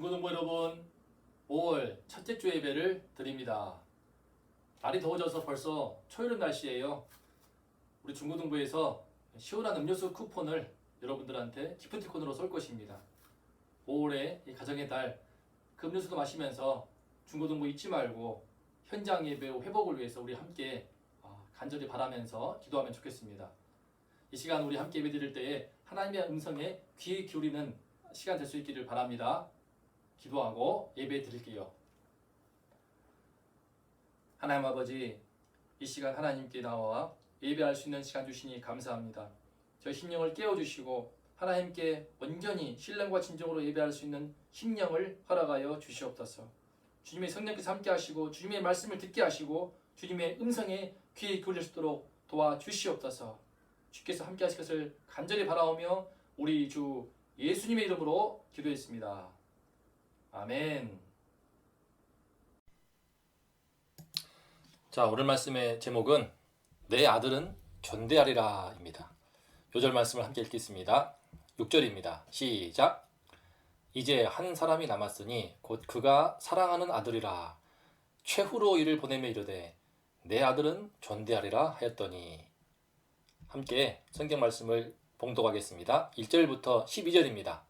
중고등부 여러분, 5월 첫째 주 예배를 드립니다. 날이 더워져서 벌써 초여름 날씨예요. 우리 중고등부에서 시원한 음료수 쿠폰을 여러분들한테 기프티콘으로 쏠 것입니다. 5월에 이 가정의 달, 그 음료수도 마시면서 중고등부 잊지 말고 현장 예배 회복을 위해서 우리 함께 아, 간절히 바라면서 기도하면 좋겠습니다. 이 시간 우리 함께 예배 드릴 때에 하나님의 음성에 귀 기울이는 시간 될 수 있기를 바랍니다. 기도하고 예배 드릴게요. 하나님 아버지, 이 시간 하나님께 나와 예배할 수 있는 시간 주시니 감사합니다. 저희 심령을 깨워주시고 하나님께 온전히 신령과 진정으로 예배할 수 있는 심령을 허락하여 주시옵소서. 주님의 성령께서 함께 하시고 주님의 말씀을 듣게 하시고 주님의 음성에 귀에 기울일 수 있도록 도와주시옵소서. 주께서 함께 하실 것을 간절히 바라오며 우리 주 예수님의 이름으로 기도했습니다. 아멘. 자, 오늘 말씀의 제목은 내 아들은 견대하리라입니다. 요절 말씀을 함께 읽겠습니다. 6절입니다. 시작. 이제 한 사람이 남았으니 곧 그가 사랑하는 아들이라 최후로 이를 보내며 이르되 내 아들은 존대하리라 하였더니 함께 성경 말씀을 봉독하겠습니다. 1절부터 12절입니다.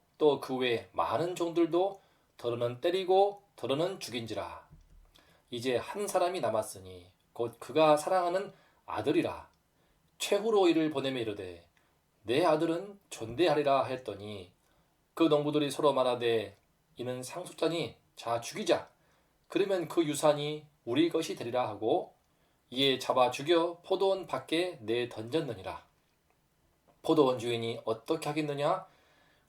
또 그외 많은 종들도 더러는 때리고 더러는 죽인지라. 이제 한 사람이 남았으니 곧 그가 사랑하는 아들이라. 최후로 이를 보내며 이르되 내 아들은 존대하리라 했더니 그 농부들이 서로 말하되 이는 상속자니 자 죽이자. 그러면 그 유산이 우리 것이 되리라 하고 이에 잡아 죽여 포도원 밖에 내 던졌느니라. 포도원 주인이 어떻게 하겠느냐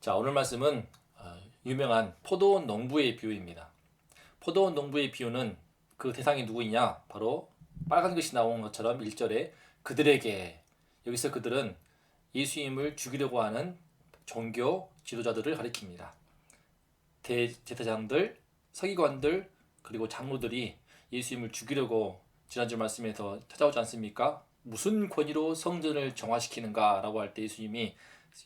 자 오늘 말씀은 어, 유명한 포도원 농부의 비유입니다 포도원 농부의 비유는 그 대상이 누구이냐 바로 빨간 글씨 나온 것처럼 1절에 그들에게 여기서 그들은 예수님을 죽이려고 하는 종교 지도자들을 가리킵니다. 대제사장들, 서기관들 그리고 장로들이 예수님을 죽이려고 지난주 말씀에서 찾아오지 않습니까? 무슨 권위로 성전을 정화시키는가라고 할 때 예수님이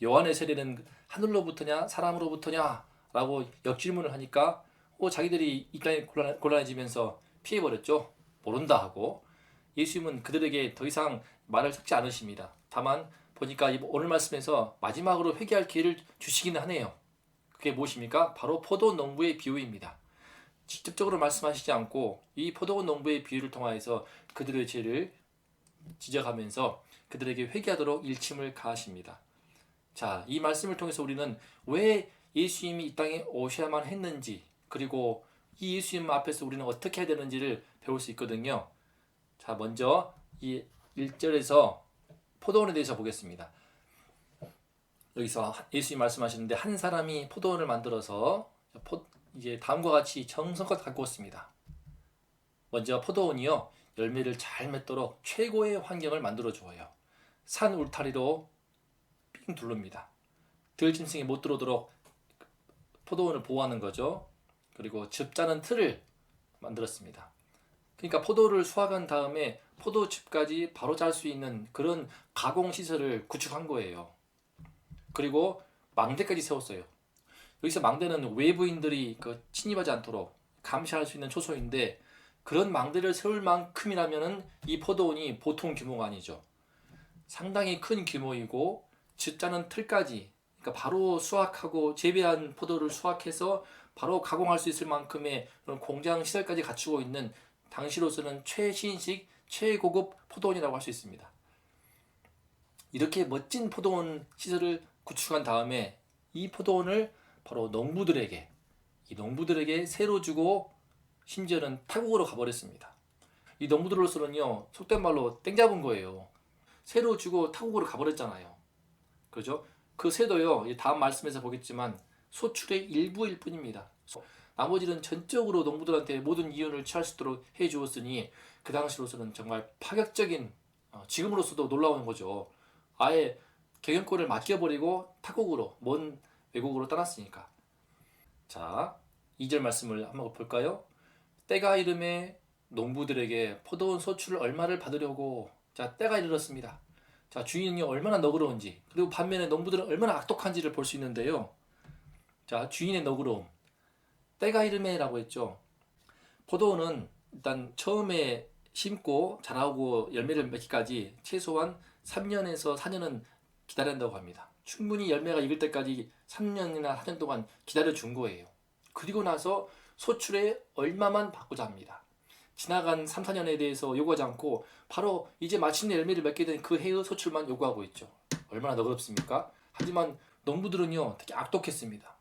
요한의 세례는 하늘로부터냐 사람으로부터냐라고 역질문을 하니까 어, 자기들이 입장이 곤란, 곤란해지면서 피해버렸죠. 모른다 하고 예수님은 그들에게 더 이상 말을 섞지 않으십니다. 다만 보니까 오늘 말씀에서 마지막으로 회개할 기회를 주시기는 하네요. 그게 무엇입니까? 바로 포도원 농부의 비유입니다. 직접적으로 말씀하시지 않고 이 포도원 농부의 비유를 통하여서 그들의 죄를 지적하면서 그들에게 회개하도록 일침을 가하십니다. 자, 이 말씀을 통해서 우리는 왜 예수님이 이 땅에 오셔야만 했는지 그리고 이 예수님 앞에서 우리는 어떻게 해야 되는지를 배울 수 있거든요. 자, 먼저 이 1절에서 포도원에 대해서 보겠습니다. 여기서 예수님 말씀하시는데 한 사람이 포도원을 만들어서 포, 이제 다음과 같이 정성껏 가꾸었습니다. 먼저 포도원이요 열매를 잘 맺도록 최고의 환경을 만들어 주어요. 산 울타리로 삥 둘릅니다. 들짐승이 못 들어오도록 포도원을 보호하는 거죠. 그리고 즙자는 틀을 만들었습니다. 그러니까 포도를 수확한 다음에 포도즙까지 바로 잘 수 있는 그런 가공 시설을 구축한 거예요. 그리고 망대까지 세웠어요. 여기서 망대는 외부인들이 그 침입하지 않도록 감시할 수 있는 초소인데 그런 망대를 세울 만큼이라면은 이 포도원이 보통 규모가 아니죠. 상당히 큰 규모이고 즙자는 틀까지 그러니까 바로 수확하고 재배한 포도를 수확해서 바로 가공할 수 있을 만큼의 공장 시설까지 갖추고 있는 당시로서는 최신식 최고급 포도원이라고 할 수 있습니다. 이렇게 멋진 포도원 시설을 구축한 다음에 이 포도원을 바로 농부들에게 이 농부들에게 새로 주고 심지어는 타국으로 가버렸습니다. 이 농부들로서는요 속된 말로 땡 잡은 거예요. 새로 주고 타국으로 가버렸잖아요. 그죠? 그 새도요 이 다음 말씀에서 보겠지만 소출의 일부일 뿐입니다. 나머지는 전적으로 농부들한테 모든 이윤을 취할 수 있도록 해 주었으니 그 당시로서는 정말 파격적인 어, 지금으로서도 놀라운 거죠. 아예 경영권을 맡겨버리고 타국으로 먼 외국으로 떠났으니까. 자, 2절 말씀을 한번 볼까요? 때가 이름에 농부들에게 포도원 소출을 얼마를 받으려고 자 때가 이르렀습니다. 자 주인이 얼마나 너그러운지 그리고 반면에 농부들은 얼마나 악독한지를 볼 수 있는데요. 자 주인의 너그러움 때가 이름에라고 했죠. 포도원은 일단 처음에 심고 자라고 열매를 맺기까지 최소한 3년에서 4년은 기다린다고 합니다. 충분히 열매가 익을 때까지 3년이나 4년 동안 기다려 준 거예요. 그리고 나서 소출에 얼마만 받고자 합니다. 지나간 3, 4년에 대해서 요구하지 않고 바로 이제 마침내 열매를 맺게 된 그 해의 소출만 요구하고 있죠. 얼마나 너그럽습니까? 하지만 농부들은요 되게 악독했습니다.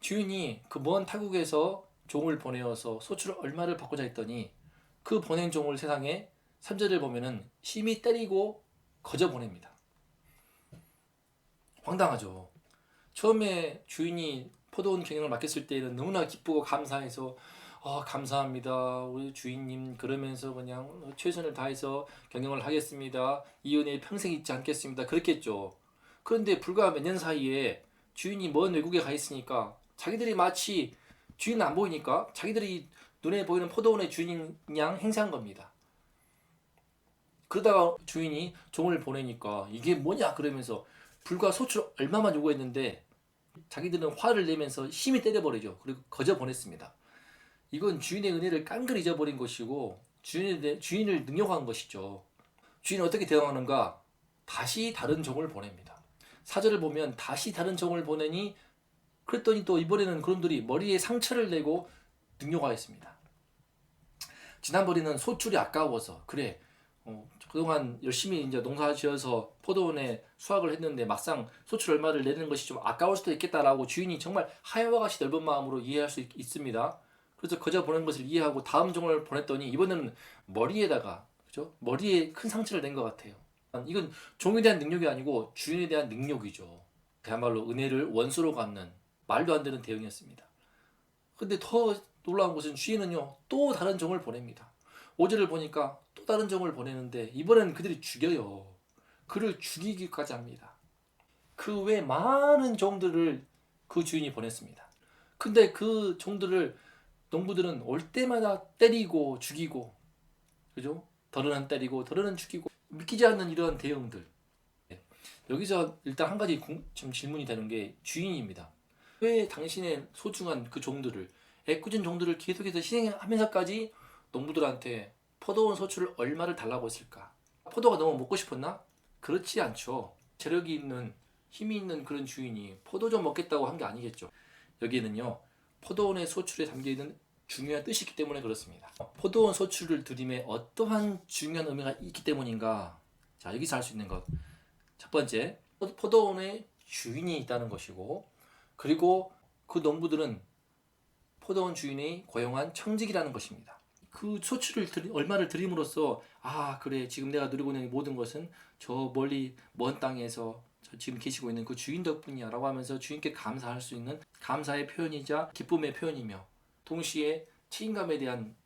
주인이 그 먼 타국에서 종을 보내어서 소출을 얼마를 받고자 했더니 그 보낸 종을 세상에 3절을 보면은 심히 때리고 거저 보냅니다. 황당하죠. 처음에 주인이 포도원 경영을 맡겼을 때는 너무나 기쁘고 감사해서 아, 감사합니다. 우리 주인님 그러면서 그냥 최선을 다해서 경영을 하겠습니다. 이 은혜 평생 잊지 않겠습니다. 그렇겠죠. 그런데 불과 몇 년 사이에 주인이 먼 외국에 가 있으니까 자기들이 마치 주인 안 보이니까 자기들이 눈에 보이는 포도원의 주인 양 행세한 겁니다. 그러다가 주인이 종을 보내니까 이게 뭐냐 그러면서 불과 소출 얼마만 요구했는데 자기들은 화를 내면서 심히 때려버리죠. 그리고 거저 보냈습니다. 이건 주인의 은혜를 깡그리 잊어버린 것이고 주인의, 주인을 능욕한 것이죠. 주인은 어떻게 대응하는가? 다시 다른 종을 보냅니다. 사절을 보면 다시 다른 종을 보내니 그랬더니 또 이번에는 그놈들이 머리에 상처를 내고 능욕하였습니다. 지난번에는 소출이 아까워서 그래 어, 그동안 열심히 이제 농사 지어서 포도원에 수확을 했는데 막상 소출 얼마를 내는 것이 좀 아까울 수도 있겠다라고 주인이 정말 하여와 같이 넓은 마음으로 이해할 수 있, 있습니다. 그래서 거저 보낸 것을 이해하고 다음 종을 보냈더니 이번에는 머리에다가 그죠? 머리에 큰 상처를 낸 것 같아요. 이건 종에 대한 능력이 아니고 주인에 대한 능력이죠. 그야말로 은혜를 원수로 갚는 말도 안 되는 대응이었습니다. 근데 더 놀라운 것은 주인은요 또 다른 종을 보냅니다. 5절을 보니까 또 다른 종을 보내는데 이번엔 그들이 죽여요. 그를 죽이기까지 합니다. 그 외 많은 종들을 그 주인이 보냈습니다. 근데 그 종들을 농부들은 올 때마다 때리고 죽이고 그죠? 더러는 때리고 더러는 죽이고 믿기지 않는 이러한 대응들 네. 여기서 일단 한 가지 좀 질문이 되는 게 주인입니다. 왜 당신의 소중한 그 종들을 애꿎은 종들을 계속해서 희생하면서까지 농부들한테 포도원 소출을 얼마를 달라고 했을까? 포도가 너무 먹고 싶었나? 그렇지 않죠. 재력이 있는 힘이 있는 그런 주인이 포도 좀 먹겠다고 한 게 아니겠죠. 여기는요 포도원의 소출에 담겨 있는 중요한 뜻이 있기 때문에 그렇습니다. 포도원 소출을 드림에 어떠한 중요한 의미가 있기 때문인가? 자, 여기서 알 수 있는 것. 첫 번째, 포도원의 주인이 있다는 것이고, 그리고 그 농부들은 포도원 주인이 고용한 청직이라는 것입니다. 그 소출을 드리, 얼마를 드림으로써 아 그래 지금 내가 누리고 있는 모든 것은 저 멀리 먼 땅에서 지금 계시고 있는 그 주인 덕분이야라고 하면서 주인께 감사할 수 있는 감사의 표현이자 기쁨의 표현이며 동시에 책임감에 대한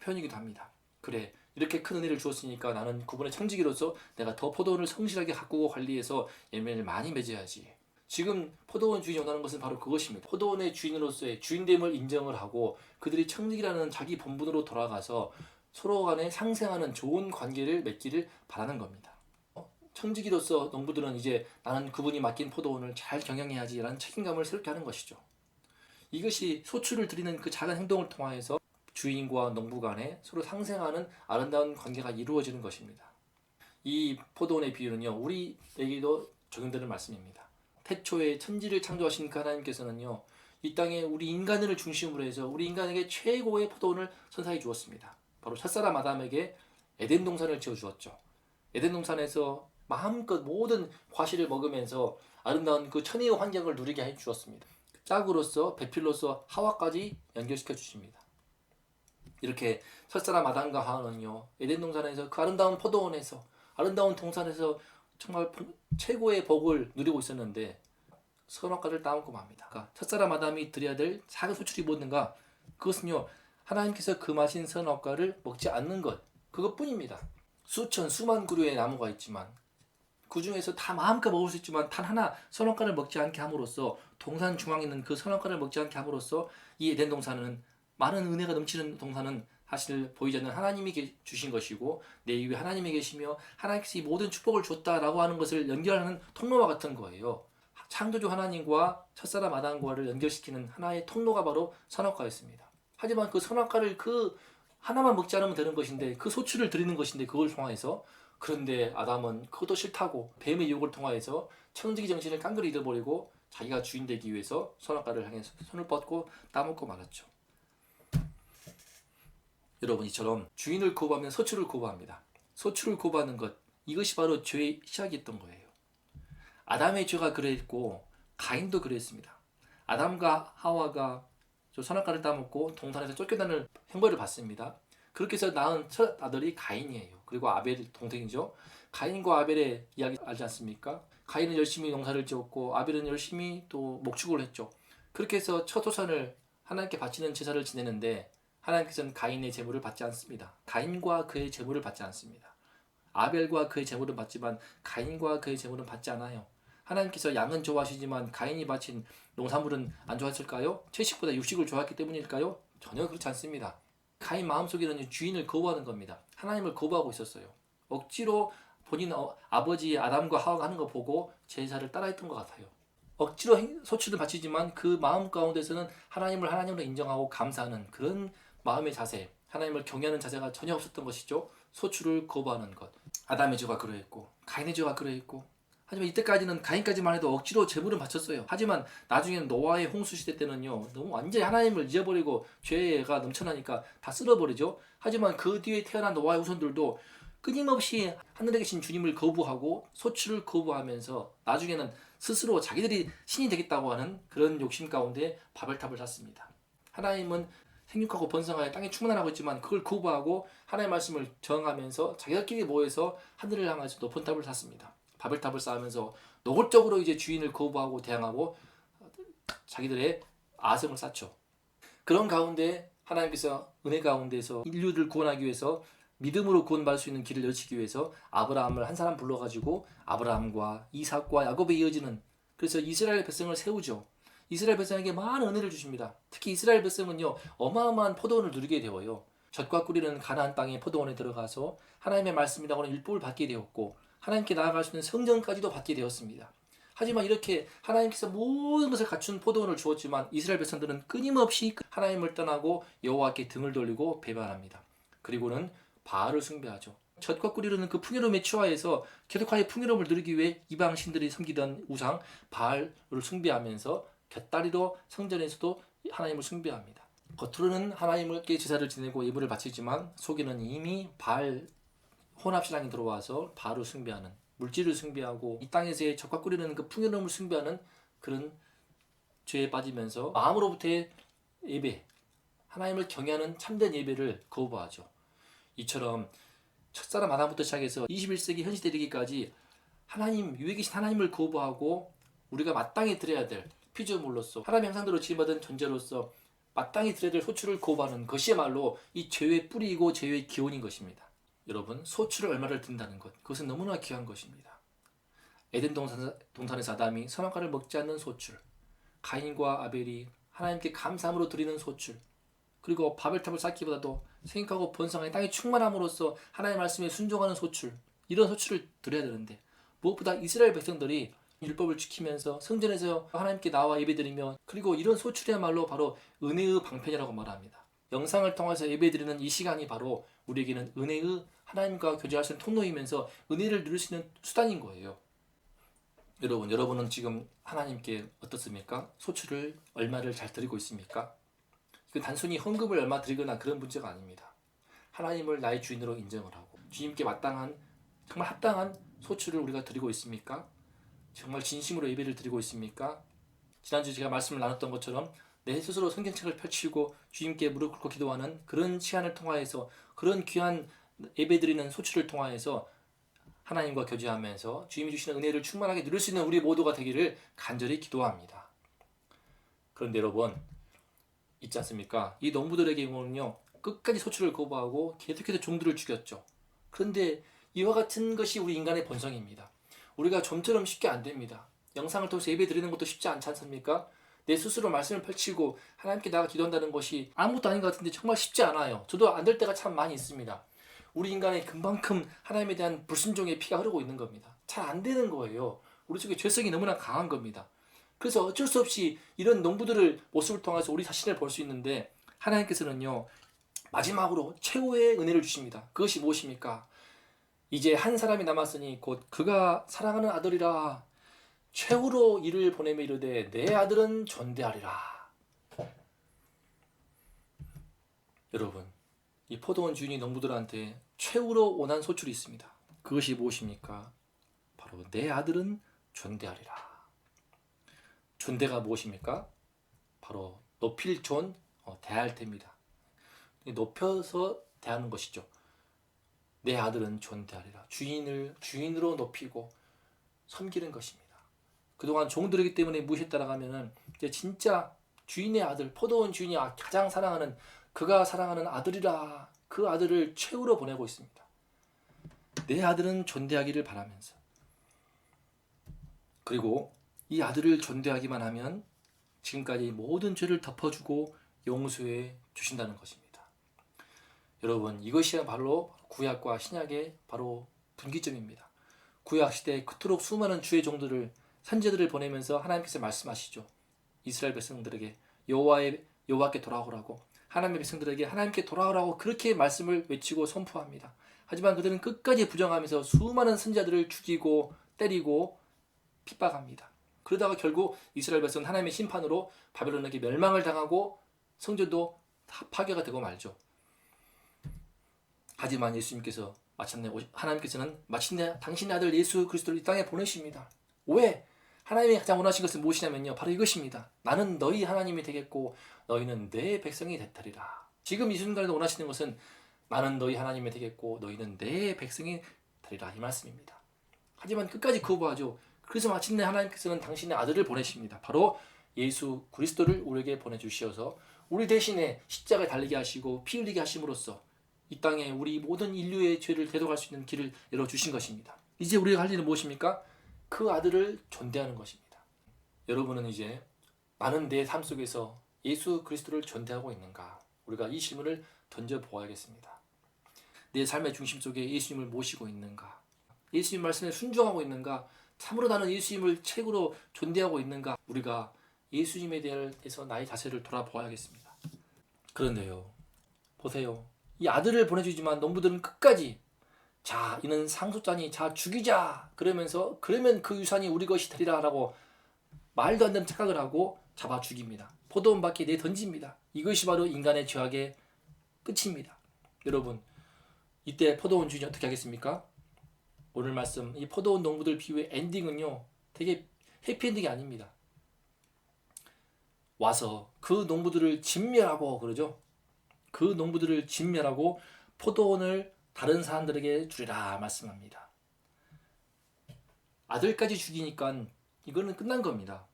표현이기도 합니다. 그래 이렇게 큰 은혜를 주었으니까 나는 그분의 청지기로서 내가 더 포도원을 성실하게 가꾸고 관리해서 열매를 많이 맺어야지. 지금 포도원 주인이 원하는 것은 바로 그것입니다. 포도원의 주인으로서의 주인됨을 인정을 하고 그들이 청직이라는 자기 본분으로 돌아가서 서로 간에 상생하는 좋은 관계를 맺기를 바라는 겁니다. 어? 청지기로서 농부들은 이제 나는 그분이 맡긴 포도원을 잘 경영해야지라는 책임감을 새롭게 하는 것이죠. 이것이 소출을 드리는 그 작은 행동을 통하여서 주인과 농부 간에 서로 상생하는 아름다운 관계가 이루어지는 것입니다. 이 포도원의 비유는요, 우리에게도 적용되는 말씀입니다. 태초에 천지를 창조하신 그 하나님께서는요. 이 땅에 우리 인간을 중심으로 해서 우리 인간에게 최고의 포도원을 선사해 주었습니다. 바로 첫사람 아담에게 에덴 동산을 지어 주었죠. 에덴 동산에서 마음껏 모든 과실을 먹으면서 아름다운 그 천혜의 환경을 누리게 해 주었습니다. 짝으로서 배필로서 하와까지 연결시켜 주십니다. 이렇게 첫사람 아담과 하와는요 에덴 동산에서 그 아름다운 포도원에서 아름다운 동산에서 정말 복- 최고의 복을 누리고 있었는데 선악과를 따먹고 맙니다. 그러니까 첫사람 아담이 드려야 될 작은 소출이 뭐든가 그것은요 하나님께서 금하신 선악과를 먹지 않는 것 그것뿐입니다. 수천 수만 그루의 나무가 있지만 그 중에서 다 마음껏 먹을 수 있지만 단 하나 선악과를 먹지 않게 함으로써 동산 중앙에 있는 그 선악과를 먹지 않게 함으로써 이 에덴 동산은 많은 은혜가 넘치는 동산은 사실 보이지 않는 하나님이 계- 주신 것이고 내 위에 하나님이 계시며 하나님께서 이 모든 축복을 줬다라고 하는 것을 연결하는 통로와 같은 거예요. 창조주 하나님과 첫사람 아담과를 연결시키는 하나의 통로가 바로 선악과였습니다. 하지만 그 선악과를 그 하나만 먹지 않으면 되는 것인데 그 소출을 드리는 것인데 그걸 통하여서 그런데 아담은 그것도 싫다고 뱀의 유혹을 통하여서 청지기 정신을 깡그리 잃어버리고 자기가 주인 되기 위해서 선악과를 향해서 손을 뻗고 따먹고 말았죠. 여러분 이처럼 주인을 거부하면 소출을 거부합니다. 소출을 거부하는 것 이것이 바로 죄의 시작이었던 거예요. 아담의 죄가 그랬고 가인도 그랬습니다. 아담과 하와가 저 선악과를 따먹고 동산에서 쫓겨나는 형벌을 받습니다. 그렇게 해서 낳은 첫 아들이 가인이에요. 그리고 아벨 동생이죠. 가인과 아벨의 이야기 알지 않습니까? 가인은 열심히 농사를 지었고 아벨은 열심히 또 목축을 했죠. 그렇게 해서 첫 호산을 하나님께 바치는 제사를 지내는데 하나님께서는 가인의 제물을 받지 않습니다. 가인과 그의 제물을 받지 않습니다. 아벨과 그의 제물은 받지만 가인과 그의 제물은 받지 않아요. 하나님께서 양은 좋아하시지만 가인이 바친 농산물은 안 좋아했을까요? 채식보다 육식을 좋아했기 때문일까요? 전혀 그렇지 않습니다. 가인 마음속에는 주인을 거부하는 겁니다. 하나님을 거부하고 있었어요. 억지로 본인 어, 아버지 아담과 하와가 하는 거 보고 제사를 따라했던 것 같아요. 억지로 행- 소출을 바치지만 그 마음 가운데서는 하나님을 하나님으로 인정하고 감사하는 그런 마음의 자세, 하나님을 경외하는 자세가 전혀 없었던 것이죠. 소출을 거부하는 것. 아담의 죄가 그러했고 가인의 죄가 그러했고 하지만 이때까지는 가인까지만 해도 억지로 제물은 바쳤어요. 하지만 나중에는 노아의 홍수 시대 때는요, 너무 완전히 하나님을 잊어버리고 죄가 넘쳐나니까 다 쓸어버리죠. 하지만 그 뒤에 태어난 노아의 후손들도 끊임없이 하늘에 계신 주님을 거부하고 소출을 거부하면서 나중에는 스스로 자기들이 신이 되겠다고 하는 그런 욕심 가운데 바벨탑을 샀습니다. 하나님은 생육하고 번성하여 땅에 충만하고 있지만 그걸 거부하고 하나님의 말씀을 저항하면서 자기들끼리 모여서 하늘을 향해서 높은 탑을 샀습니다. 바벨탑을 쌓으면서 노골적으로 이제 주인을 거부하고 대항하고 자기들의 아성을 쌓죠. 그런 가운데 하나님께서 은혜 가운데서 인류를 구원하기 위해서 믿음으로 구원받을 수 있는 길을 여시기 위해서 아브라함을 한 사람 불러가지고 아브라함과 이삭과 야곱에 이어지는 그래서 이스라엘 백성을 세우죠. 이스라엘 백성에게 많은 은혜를 주십니다. 특히 이스라엘 백성은요 어마어마한 포도원을 누리게 되어요. 젖과 꿀이는 가나안 땅의 포도원에 들어가서 하나님의 말씀이라고 하는 율법을 받게 되었고 하나님께 나아갈 수 있는 성전까지도 받게 되었습니다. 하지만 이렇게 하나님께서 모든 것을 갖춘 포도원을 주었지만 이스라엘 백성들은 끊임없이 하나님을 떠나고 여호와께 등을 돌리고 배반합니다. 그리고는 바알을 숭배하죠. 젖과 꿀이르는 그 풍요로움에 취하여서 계속하여 풍요로움을 누리기 위해 이방 신들이 섬기던 우상 바알을 숭배하면서 곁다리로 성전에서도 하나님을 숭배합니다. 겉으로는 하나님께 제사를 지내고 예물을 바치지만 속에는 이미 바알 혼합신앙이 들어와서 바알을 숭배하는 물질을 숭배하고 이 땅에서의 적과 꿀이는 그 풍요로움을 숭배하는 그런 죄에 빠지면서 마음으로부터의 예배 하나님을 경외하는 참된 예배를 거부하죠. 이처럼 첫사람 아담부터 시작해서 21세기 현 시대 되기까지 하나님 계신 하나님을 거부하고 우리가 마땅히 드려야 될 피조물로서 하나님의 형상대로 지음받은 존재로서 마땅히 드려야 될 소출을 거부하는 것이야말로 이 죄의 뿌리이고 죄의 기원인 것입니다. 여러분 소출을 얼마를 든다는 것 그것은 너무나 귀한 것입니다. 에덴 동산, 동산에서 아담이 선악과를 먹지 않는 소출 가인과 아벨이 하나님께 감사함으로 드리는 소출 그리고 바벨탑을 쌓기보다도 생각하고 번성하여 땅이 충만함으로써 하나님의 말씀에 순종하는 소출 이런 소출을 드려야 되는데 무엇보다 이스라엘 백성들이 율법을 지키면서 성전에서 하나님께 나와 예배드리며 그리고 이런 소출이야말로 바로 은혜의 방편이라고 말합니다. 영상을 통해서 예배드리는 이 시간이 바로 우리에게는 은혜의 하나님과 교제할 수 있는 통로이면서 은혜를 누릴 수 있는 수단인 거예요. 여러분, 여러분은 지금 하나님께 어떻습니까? 소출을 얼마를 잘 드리고 있습니까? 이건 단순히 헌금을 얼마 드리거나 그런 문제가 아닙니다. 하나님을 나의 주인으로 인정을 하고 주님께 마땅한 정말 합당한 소출을 우리가 드리고 있습니까? 정말 진심으로 예배를 드리고 있습니까? 지난주 제가 말씀을 나눴던 것처럼 내 스스로 성경책을 펼치고 주님께 무릎 꿇고 기도하는 그런 시간을 통하여서 그런 귀한 예배 드리는 소출을 통하여서 하나님과 교제하면서 주님이 주시는 은혜를 충만하게 누릴 수 있는 우리 모두가 되기를 간절히 기도합니다. 그런데 여러분 있지 않습니까? 이 농부들에게 보면요 끝까지 소출을 거부하고 계속해서 종들을 죽였죠. 그런데 이와 같은 것이 우리 인간의 본성입니다. 우리가 좀처럼 쉽게 안 됩니다. 영상을 통해서 예배 드리는 것도 쉽지 않지 않습니까? 내 스스로 말씀을 펼치고 하나님께 나가 기도한다는 것이 아무것도 아닌 것 같은데 정말 쉽지 않아요. 저도 안 될 때가 참 많이 있습니다. 우리 인간의 금방큼 하나님에 대한 불순종의 피가 흐르고 있는 겁니다. 잘 안 되는 거예요. 우리 속에 죄성이 너무나 강한 겁니다. 그래서 어쩔 수 없이 이런 농부들을 모습을 통해서 우리 자신을 볼 수 있는데 하나님께서는요 마지막으로 최후의 은혜를 주십니다. 그것이 무엇입니까? 이제 한 사람이 남았으니 곧 그가 사랑하는 아들이라 최후로 이를 보내며 이르되 내 아들은 존대하리라. 여러분, 이 포도원 주인이 농부들한테 최후로 원한 소출이 있습니다. 그것이 무엇입니까? 바로 내 아들은 존대하리라. 존대가 무엇입니까? 바로 높일 존, 어, 대할 때입니다. 높여서 대하는 것이죠. 내 아들은 존대하리라. 주인을 주인으로 높이고 섬기는 것입니다. 그동안 종들이기 때문에 무시했다라 하면은 이제 진짜 주인의 아들, 포도원 주인이 가장 사랑하는 그가 사랑하는 아들이라 그 아들을 최후로 보내고 있습니다. 내 아들은 존대하기를 바라면서 그리고 이 아들을 존대하기만 하면 지금까지 모든 죄를 덮어주고 용서해 주신다는 것입니다. 여러분 이것이 바로 구약과 신약의 바로 분기점입니다. 구약 시대 그토록 수많은 주의 종들을 선제들을 보내면서 하나님께서 말씀하시죠. 이스라엘 백성들에게 여호와의 여호와께 돌아오라고 하나님의 백성들에게 하나님께 돌아오라고 그렇게 말씀을 외치고 선포합니다. 하지만 그들은 끝까지 부정하면서 수많은 선자들을 죽이고 때리고 핍박합니다. 그러다가 결국 이스라엘 백성은 하나님의 심판으로 바벨론에게 멸망을 당하고 성전도 다 파괴가 되고 말죠. 하지만 예수님께서 마침내 하나님께서는 마침내 당신의 아들 예수 그리스도를 이 땅에 보내십니다. 왜? 하나님이 가장 원하신 것은 무엇이냐면요. 바로 이것입니다. 나는 너희 하나님이 되겠고 너희는 내 백성이 되리라. 지금 이 순간에도 원하시는 것은 나는 너희 하나님이 되겠고 너희는 내 백성이 되리라 이 말씀입니다. 하지만 끝까지 거부하죠. 그래서 마침내 하나님께서는 당신의 아들을 보내십니다. 바로 예수 그리스도를 우리에게 보내주시어서 우리 대신에 십자가에 달리게 하시고 피 흘리게 하심으로써 이 땅에 우리 모든 인류의 죄를 대독할 수 있는 길을 열어주신 것입니다. 이제 우리가 할 일은 무엇입니까? 그 아들을 존대하는 것입니다. 여러분은 이제 나는 내 삶 속에서 예수 그리스도를 존대하고 있는가? 우리가 이 질문을 던져 보아야겠습니다. 내 삶의 중심 속에 예수님을 모시고 있는가? 예수님 말씀에 순종하고 있는가? 참으로 나는 예수님을 최고로 존대하고 있는가? 우리가 예수님에 대해서 나의 자세를 돌아보아야겠습니다. 그런데요, 보세요. 이 아들을 보내주지만 농부들은 끝까지 자, 이는 상속자니 자 죽이자 그러면서 그러면 그 유산이 우리 것이 되리라라고 말도 안 되는 착각을 하고 잡아 죽입니다. 포도원 밖에 내 던집니다. 이것이 바로 인간의 죄악의 끝입니다. 여러분, 이때 포도원 주인이 어떻게 하겠습니까? 오늘 말씀 이 포도원 농부들 비유의 엔딩은요 되게 해피엔딩이 아닙니다. 와서 그 농부들을 진멸하고 그러죠. 그 농부들을 진멸하고 포도원을 다른 사람들에게 주리라 말씀합니다. 아들까지 죽이니까 이거는 끝난 겁니다.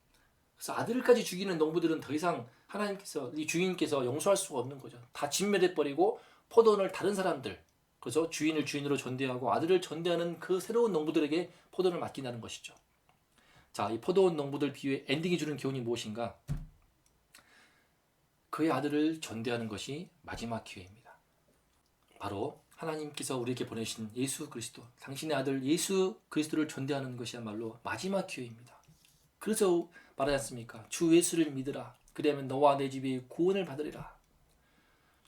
그래서 아들까지 죽이는 농부들은 더 이상 하나님께서 이 주인께서 용서할 수가 없는 거죠. 다 진멸해 버리고 포도원을 다른 사람들 그래서 주인을 주인으로 존대하고 아들을 존대하는 그 새로운 농부들에게 포도원을 맡긴다는 것이죠. 자, 이 포도원 농부들 비유의 엔딩이 주는 교훈이 무엇인가? 그의 아들을 존대하는 것이 마지막 기회입니다. 바로 하나님께서 우리에게 보내신 예수 그리스도, 당신의 아들 예수 그리스도를 존대하는 것이야말로 마지막 기회입니다. 그래서 말하지 않습니까? 주 예수를 믿으라. 그리하면 너와 내 집이 구원을 받으리라.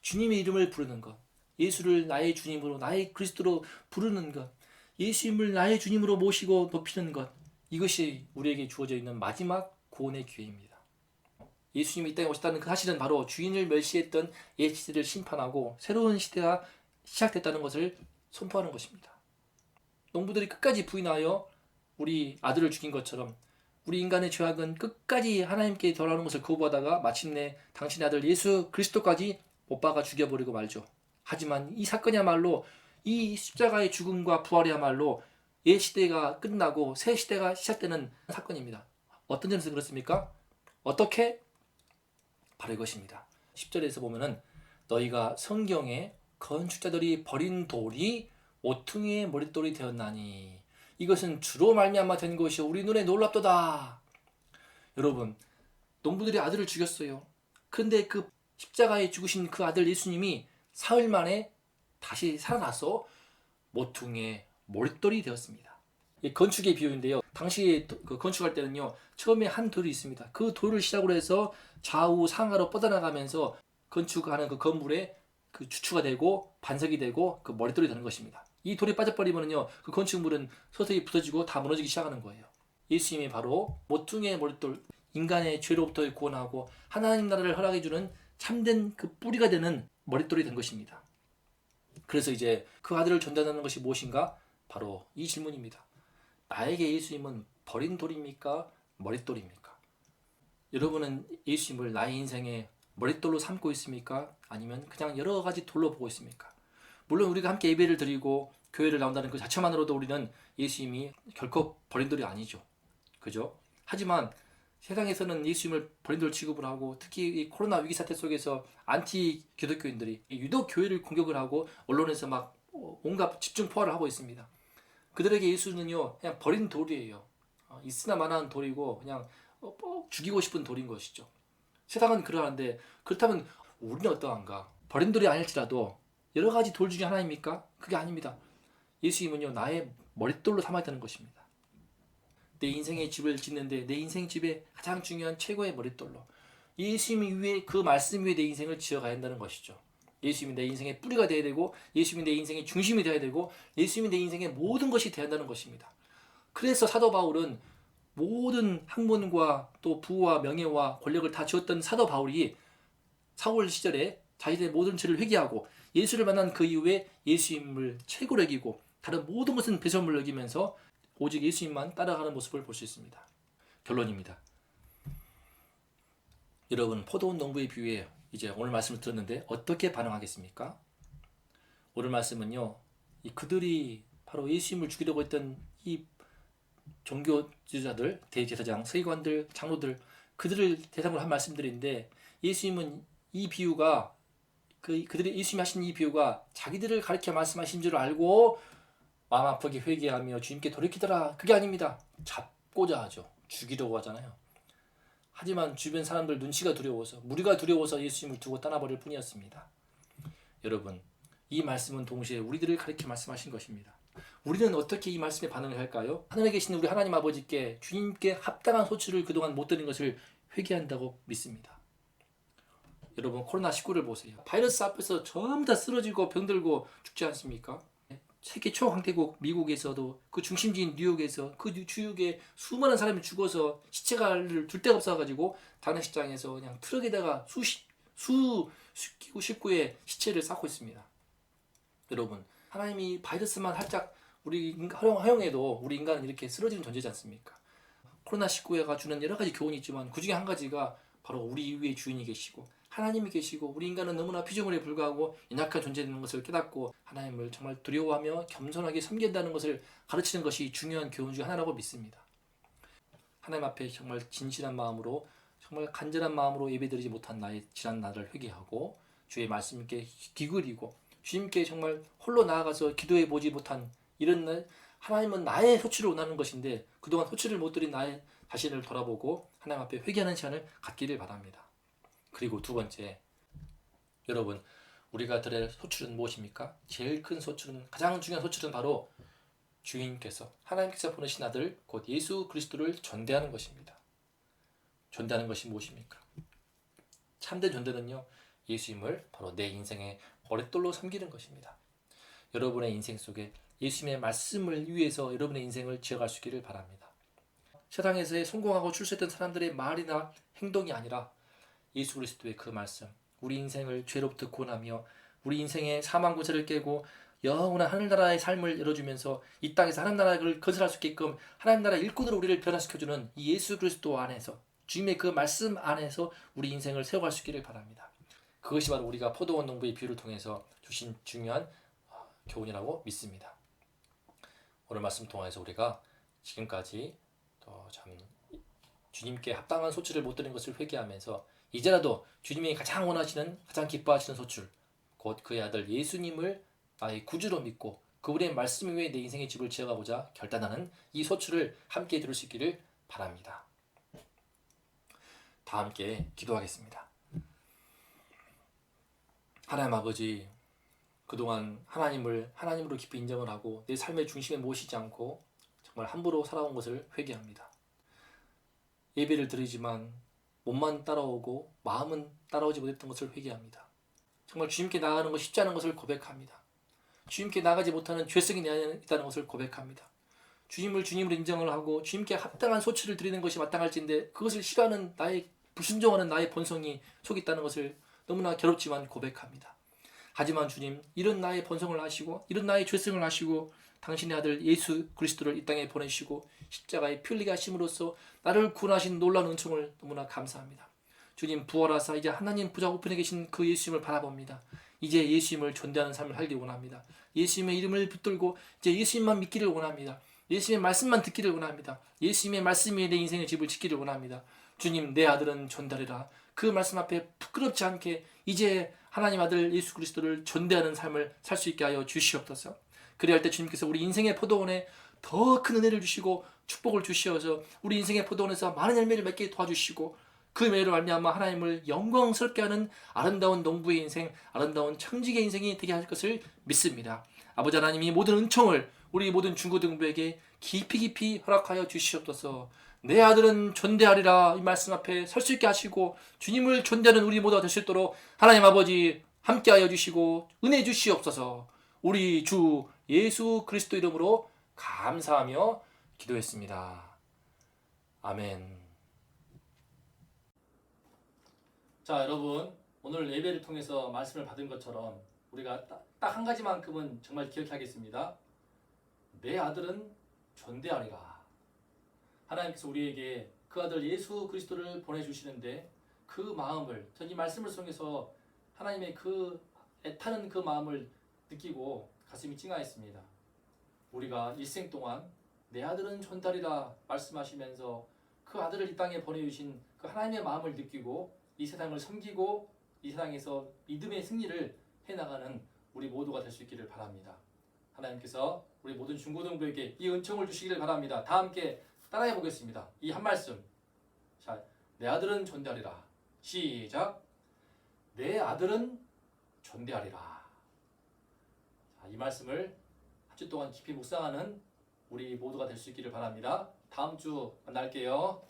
주님의 이름을 부르는 것, 예수를 나의 주님으로 나의 그리스도로 부르는 것, 예수님을 나의 주님으로 모시고 높이는 것, 이것이 우리에게 주어져 있는 마지막 구원의 기회입니다. 예수님이 이 땅에 오셨다는 그 사실은 바로 주인을 멸시했던 옛 시대를 심판하고 새로운 시대가 시작됐다는 것을 선포하는 것입니다. 농부들이 끝까지 부인하여 우리 아들을 죽인 것처럼 우리 인간의 죄악은 끝까지 하나님께 돌아오는 것을 거부하다가 마침내 당신의 아들 예수 그리스도까지 못 박아 죽여버리고 말죠. 하지만 이 사건이야말로 이 십자가의 죽음과 부활이야말로 옛 시대가 끝나고 새 시대가 시작되는 사건입니다. 어떤 점에서 그렇습니까? 어떻게? 바로 이것입니다. 10절에서 보면은 너희가 성경에 건축자들이 버린 돌이 오퉁이의 머릿돌이 되었나니 이것은 주로 말미암아 된 것이 우리 눈에 놀랍도다. 여러분, 농부들이 아들을 죽였어요. 그런데 그 십자가에 죽으신 그 아들 예수님이 사흘 만에 다시 살아나서 모퉁이의 머릿돌이 되었습니다. 이 건축의 비유인데요. 당시 그 건축할 때는요, 처음에 한 돌이 있습니다. 그 돌을 시작으로 해서 좌우 상하로 뻗어나가면서 건축하는 그 건물에 그 주추가 되고 반석이 되고 그 머릿돌이 되는 것입니다. 이 돌이 빠져버리면요, 그 건축물은 서서히 부서지고 다 무너지기 시작하는 거예요. 예수님이 바로 모퉁이의 머릿돌, 인간의 죄로부터 구원하고 하나님 나라를 허락해 주는 참된 그 뿌리가 되는 머릿돌이 된 것입니다. 그래서 이제 그 아들을 전달하는 것이 무엇인가? 바로 이 질문입니다. 나에게 예수님은 버린 돌입니까? 머릿돌입니까? 여러분은 예수님을 나의 인생의 머릿돌로 삼고 있습니까? 아니면 그냥 여러 가지 돌로 보고 있습니까? 물론 우리가 함께 예배를 드리고 교회를 나온다는 그 자체만으로도 우리는 예수님이 결코 버린 돌이 아니죠. 그죠? 하지만 세상에서는 예수님을 버린 돌 취급을 하고 특히 이 코로나 위기 사태 속에서 안티 기독교인들이 유독 교회를 공격을 하고 언론에서 막 온갖 집중 포화를 하고 있습니다. 그들에게 예수는요 그냥 버린 돌이에요. 어, 있으나 마나한 돌이고 그냥 어, 뭐 죽이고 싶은 돌인 것이죠. 세상은 그러한데 그렇다면 우리는 어떠한가? 버린 돌이 아닐지라도 여러 가지 돌 중에 하나입니까? 그게 아닙니다. 예수님은요 나의 머릿돌로 삼아야 되는 것입니다. 내 인생의 집을 짓는데 내 인생 집의 가장 중요한 최고의 머릿돌로 예수님 위에 그 말씀 위에 내 인생을 지어가야 한다는 것이죠. 예수님이 내 인생의 뿌리가 되어야 되고 예수님이 내 인생의 중심이 되어야 되고 예수님이 내 인생의 모든 것이 되어야 한다는 것입니다. 그래서 사도 바울은 모든 학문과 또 부와 명예와 권력을 다 지었던 사도 바울이 사울 시절에 자신의 모든 죄를 회개하고 예수를 만난 그 이후에 예수님을 최고로 여기고 다른 모든 것은 배설물 여기면서 오직 예수님만 따라가는 모습을 볼 수 있습니다. 결론입니다. 여러분 포도원 농부의 비유에 이제 오늘 말씀을 들었는데 어떻게 반응하겠습니까? 오늘 말씀은요. 이 그들이 바로 예수님을 죽이려고 했던 이 종교 지도자들, 대제사장, 서기관들, 장로들 그들을 대상으로 한 말씀들인데 예수님은 이 비유가 그 그들이 예수님이 하신 이 비유가 자기들을 가리켜 말씀하신 줄 알고 마음 아프게 회개하며 주님께 돌이키더라. 그게 아닙니다. 잡고자 하죠. 죽이려고 하잖아요. 하지만 주변 사람들 눈치가 두려워서 무리가 두려워서 예수님을 두고 떠나버릴 뿐이었습니다. 여러분, 이 말씀은 동시에 우리들을 가리켜 말씀하신 것입니다. 우리는 어떻게 이 말씀에 반응을 할까요? 하늘에 계신 우리 하나님 아버지께 주님께 합당한 소치를 그동안 못 드린 것을 회개한다고 믿습니다. 여러분 코로나 19를 보세요. 바이러스 앞에서 전부 다 쓰러지고 병들고 죽지 않습니까? 세계 초강대국 미국에서도 그 중심지인 뉴욕에서 그 주역에 수많은 사람이 죽어서 시체가를 둘 데가 없어가지고 다른 식장에서 그냥 트럭에다가 수십 수 식구 식구의 시체를 쌓고 있습니다. 여러분 하나님이 바이러스만 살짝 우리 허용, 허용해도 우리 인간은 이렇게 쓰러지는 존재지 않습니까? 코로나 19가 주는 여러 가지 교훈이 있지만 그 중에 한 가지가 바로 우리 위에 주인이 계시고 하나님이 계시고 우리 인간은 너무나 피조물에 불과하고 연약한 존재되는 것을 깨닫고 하나님을 정말 두려워하며 겸손하게 섬긴다는 것을 가르치는 것이 중요한 교훈 중 하나라고 믿습니다. 하나님 앞에 정말 진실한 마음으로 정말 간절한 마음으로 예배드리지 못한 나의 지난 날을 회개하고 주의 말씀께 기울이고 주님께 정말 홀로 나아가서 기도해 보지 못한 이런 날 하나님은 나의 소치를 원하는 것인데 그동안 소치를 못 드린 나의 자신을 돌아보고 하나님 앞에 회개하는 시간을 갖기를 바랍니다. 그리고 두 번째, 여러분, 우리가 드릴 소출은 무엇입니까? 제일 큰 소출은, 가장 중요한 소출은 바로 주인께서, 하나님께서 보내신 아들, 곧 예수 그리스도를 전대하는 것입니다. 전대하는 것이 무엇입니까? 참된 전대는요, 예수님을 바로 내 인생의 머릿돌로 섬기는 것입니다. 여러분의 인생 속에 예수님의 말씀을 위해서 여러분의 인생을 지어갈 수 있기를 바랍니다. 세상에서의 성공하고 출세했던 사람들의 말이나 행동이 아니라 예수 그리스도의 그 말씀, 우리 인생을 죄로부터 구원하며 우리 인생의 사망 고세를 깨고 영원한 하늘나라의 삶을 열어주면서 이 땅에서 하나님 나라를 건설할 수 있게끔 하나님 나라 일꾼으로 우리를 변화시켜주는 이 예수 그리스도 안에서 주님의 그 말씀 안에서 우리 인생을 세워갈 수 있기를 바랍니다. 그것이 바로 우리가 포도원 농부의 비유를 통해서 주신 중요한 어, 교훈이라고 믿습니다. 오늘 말씀 통해서 우리가 지금까지 또 참 주님께 합당한 소출을 못 드린 것을 회개하면서 이제라도 주님이 가장 원하시는 가장 기뻐하시는 소출 곧 그의 아들 예수님을 나의 구주로 믿고 그분의 말씀 위에 내 인생의 집을 지어가고자 결단하는 이 소출을 함께 들을 수 있기를 바랍니다. 다 함께 기도하겠습니다. 하나님 아버지 그동안 하나님을 하나님으로 깊이 인정을 하고 내 삶의 중심에 모시지 않고 정말 함부로 살아온 것을 회개합니다. 예배를 드리지만 몸만 따라오고 마음은 따라오지 못했던 것을 회개합니다. 정말 주님께 나가는 것 쉽지 않은 것을 고백합니다. 주님께 나가지 못하는 죄성이 내 있다는 것을 고백합니다. 주님을 주님으로 인정을 하고 주님께 합당한 소치를 드리는 것이 마땅할진데 그것을 싫어하는 나의 불순종하는 나의 본성이 속에 있다는 것을 너무나 괴롭지만 고백합니다. 하지만 주님 이런 나의 본성을 아시고 이런 나의 죄성을 아시고 당신의 아들 예수 그리스도를 이 땅에 보내시고 십자가에 피 흘리게 하심으로써 나를 구원하신 놀라운 은총을 너무나 감사합니다. 주님 부활하사 이제 하나님 부자 우편에 계신 그 예수님을 바라봅니다. 이제 예수님을 존대하는 삶을 살기 원합니다. 예수님의 이름을 붙들고 이제 예수님만 믿기를 원합니다. 예수님의 말씀만 듣기를 원합니다. 예수님의 말씀 위에 내 인생의 집을 짓기를 원합니다. 주님 내 아들은 존달이라 그 말씀 앞에 부끄럽지 않게 이제 하나님 아들 예수 그리스도를 존대하는 삶을 살 수 있게 하여 주시옵소서. 그리할 때 주님께서 우리 인생의 포도원에 더 큰 은혜를 주시고 축복을 주시어서 우리 인생의 포도원에서 많은 열매를 맺게 도와주시고 그 매로 말미암아 하나님을 영광스럽게 하는 아름다운 농부의 인생, 아름다운 청직의 인생이 되게 할 것을 믿습니다. 아버지 하나님이 모든 은총을 우리 모든 중고등부에게 깊이 깊이 허락하여 주시옵소서. 내 아들은 존대하리라 이 말씀 앞에 설 수 있게 하시고 주님을 존대하는 우리 모두가 될 수 있도록 하나님 아버지 함께하여 주시고 은혜 주시옵소서. 우리 주 예수 그리스도 이름으로 감사하며 기도했습니다. 아멘. 자, 여러분 오늘 예배를 통해서 말씀을 받은 것처럼 우리가 딱 한 가지만큼은 정말 기억하겠습니다. 내 아들은 존대하리라. 하나님께서 우리에게 그 아들 예수 그리스도를 보내주시는데 그 마음을 전 이 말씀을 통해서 하나님의 그 애타는 그 마음을 느끼고 가슴이 찡하였습니다. 우리가 일생 동안 내 아들은 존달이라 말씀하시면서 그 아들을 이 땅에 보내주신 그 하나님의 마음을 느끼고 이 세상을 섬기고 이 세상에서 믿음의 승리를 해나가는 우리 모두가 될 수 있기를 바랍니다. 하나님께서 우리 모든 중고등부에게 이 은총을 주시기를 바랍니다. 다 함께 따라해 보겠습니다. 이 한 말씀. 자, 내 아들은 존대하리라. 시작. 내 아들은 존대하리라. 자, 이 말씀을 한 주 동안 깊이 묵상하는 우리 모두가 될 수 있기를 바랍니다. 다음 주 만날게요.